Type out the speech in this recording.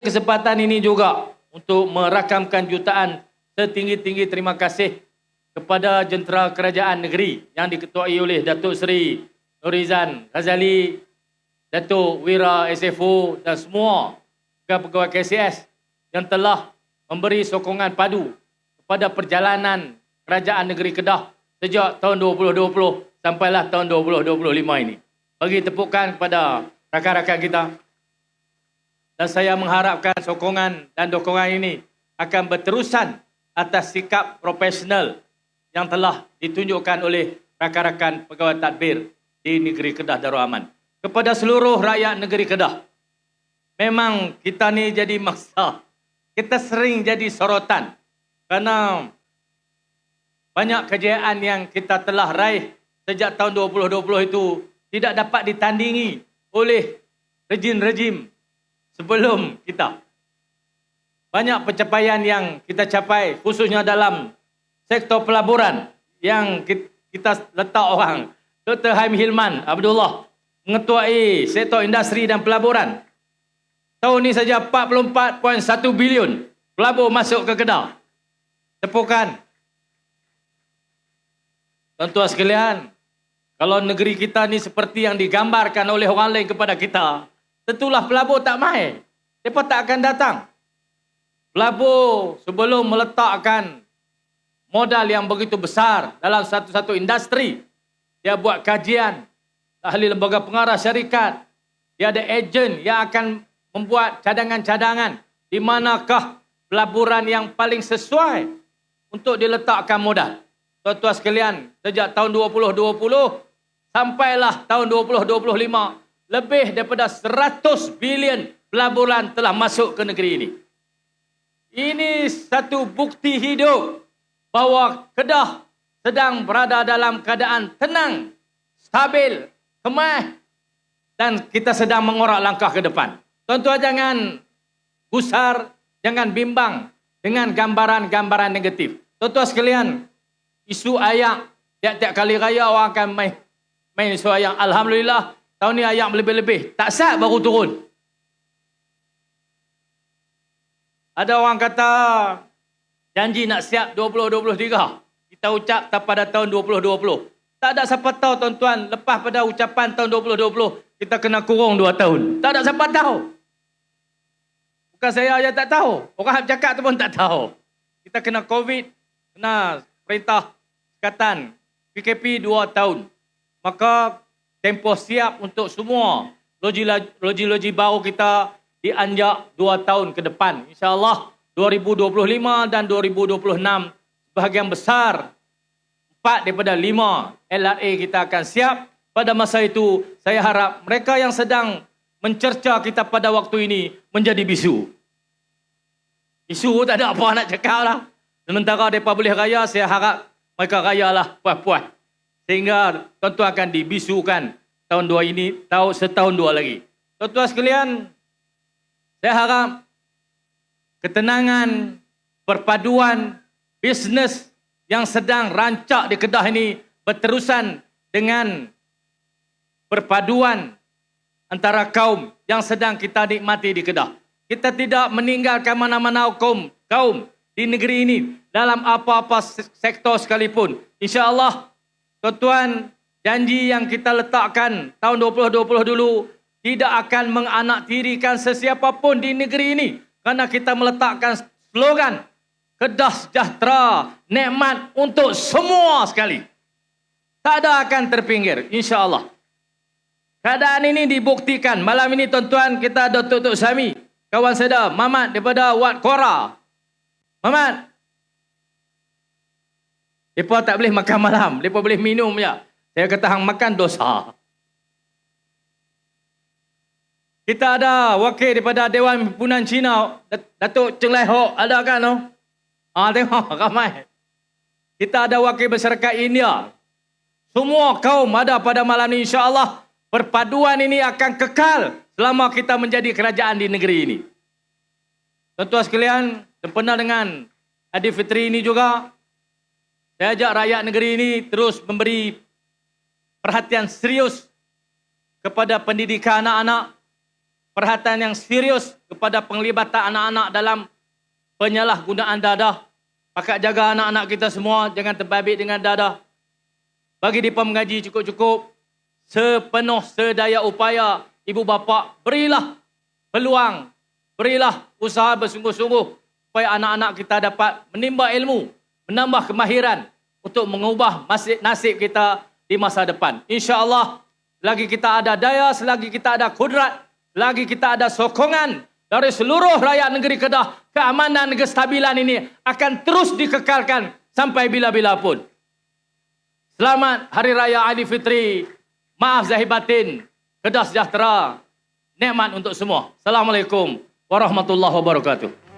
kesempatan ini juga untuk merakamkan jutaan setinggi-tinggi terima kasih kepada jentera kerajaan negeri yang diketuai oleh Datuk Seri Nurizan Ghazali, Datuk Wira SFO dan semua pegawai KCS yang telah memberi sokongan padu kepada perjalanan kerajaan negeri Kedah sejak tahun 2020 sampailah tahun 2025 ini. Bagi tepukan kepada rakan-rakan kita dan saya mengharapkan sokongan dan dokongan ini akan berterusan atas sikap profesional yang telah ditunjukkan oleh rakan-rakan pegawai tadbir di negeri Kedah Darul Aman. Kepada seluruh rakyat negeri Kedah, memang kita ni jadi mangsa. Kita sering jadi sorotan kerana banyak kejayaan yang kita telah raih sejak tahun 2020 itu tidak dapat ditandingi oleh rejim-rejim sebelum kita. Banyak pencapaian yang kita capai khususnya dalam sektor pelaburan yang kita letak orang. Dr. Haim Hilman Abdullah mengetuai sektor industri dan pelaburan. Tahun ini saja 44.1 bilion pelabur masuk ke Kedah. Tepukan. Tuan-tuan sekalian, kalau negeri kita ni seperti yang digambarkan oleh orang lain kepada kita, tentulah pelabur tak main. Mereka tak akan datang. Pelabur sebelum meletakkan modal yang begitu besar dalam satu-satu industri, dia buat kajian, ahli lembaga pengarah syarikat, dia ada ejen yang akan membuat cadangan-cadangan di manakah pelaburan yang paling sesuai untuk diletakkan modal. Tuan-tuan sekalian, sejak tahun 2020 sampailah tahun 2025, lebih daripada 100 bilion pelaburan telah masuk ke negeri ini. Ini satu bukti hidup bahawa Kedah sedang berada dalam keadaan tenang, stabil, kemah dan kita sedang mengorak langkah ke depan. Tuan-tuan jangan gusar, jangan bimbang dengan gambaran-gambaran negatif. Tuan-tuan sekalian, isu ayak tiap-tiap kali raya orang akan main main isu ayak. Alhamdulillah, Tahun ni ayam lebih-lebih. Tak sah baru turun. Ada orang kata janji nak siap 2023. Kita ucap tak pada tahun 2020. Tak ada siapa tahu tuan-tuan lepas pada ucapan tahun 2020 kita kena kurung 2 tahun. Tak ada siapa tahu. Bukan saya yang tak tahu. Orang cakap tu pun tak tahu. Kita kena COVID, kena perintah sekatan PKP 2 tahun. Maka tempoh siap untuk semua loji-loji baru kita dianjak dua tahun ke depan. InsyaAllah 2025 dan 2026 sebahagian besar empat daripada lima LRA kita akan siap. Pada masa itu saya harap mereka yang sedang mencerca kita pada waktu ini menjadi bisu. Bisu tak ada apa nak cakap lah. Sementara mereka boleh raya, saya harap mereka rayalah puas-puas sehingga tentu akan dibisukan tahun dua ini, tahun setahun dua lagi. Tuan-tuan sekalian, saya harap ketenangan, perpaduan, bisnes yang sedang rancak di Kedah ini berterusan dengan perpaduan antara kaum yang sedang kita nikmati di Kedah. Kita tidak meninggalkan mana-mana kaum, kaum di negeri ini dalam apa-apa sektor sekalipun. InsyaAllah Tuan-tuan, janji yang kita letakkan tahun 2020 dulu tidak akan menganaktirikan sesiapa pun di negeri ini kerana kita meletakkan slogan Kedah sejahtera, nikmat untuk semua sekali. Tak ada akan terpinggir, insya-Allah. Keadaan ini dibuktikan. Malam ini tuan-tuan kita ada Tok Sami, kawan saya Mamat daripada Wat Kora. Mamat, mereka tak boleh makan malam. Mereka boleh minum je. Saya kata hang makan dosa. Kita ada wakil daripada Dewan Pimpinan Cina. Datuk Cheng Lai Ho. Ada kan? No? Ah, tengok ramai. Kita ada wakil masyarakat India. Semua kaum ada pada malam ini. InsyaAllah perpaduan ini akan kekal selama kita menjadi kerajaan di negeri ini. Tuan-tuan sekalian, sempena dengan Adi Fitri ini juga, saya ajak rakyat negeri ini terus memberi perhatian serius kepada pendidikan anak-anak, perhatian yang serius kepada penglibatan anak-anak dalam penyalahgunaan dadah. Pakat jaga anak-anak kita semua jangan terbabit dengan dadah. Bagi di mengaji cukup-cukup sepenuh sedaya upaya ibu bapa berilah peluang, berilah usaha bersungguh-sungguh supaya anak-anak kita dapat menimba ilmu, menambah kemahiran untuk mengubah nasib, kita di masa depan. InsyaAllah, lagi kita ada daya, selagi kita ada kudrat, lagi kita ada sokongan dari seluruh rakyat negeri Kedah, keamanan dan kestabilan ini akan terus dikekalkan sampai bila-bila pun. Selamat Hari Raya Aidilfitri. Maaf zahir batin. Kedah sejahtera. Nikmat untuk semua. Assalamualaikum warahmatullahi wabarakatuh.